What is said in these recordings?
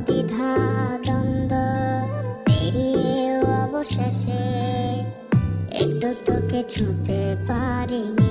দ্বিধা অবশেষে একটু তোকে ছুঁতে পারিনি।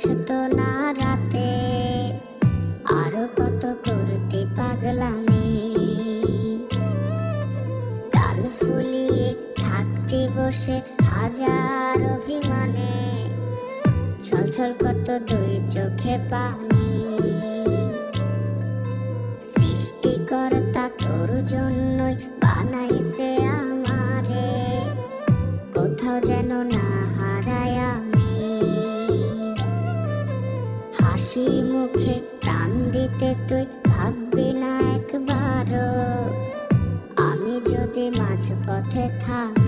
আসতো না রাতে। আরও কত করতে পাগলামি। গাল ফুলিয়ে থাকতে বসে হাজার অভিমানে। ছলছল কত দুই চোখে পানি। সৃষ্টিকর্তা তোর জন্যই বানাইছে আমারে। কোথাও যেন না দিতে তুই ভাববি না একবারও। আমি যদি মাঝ পথে থামি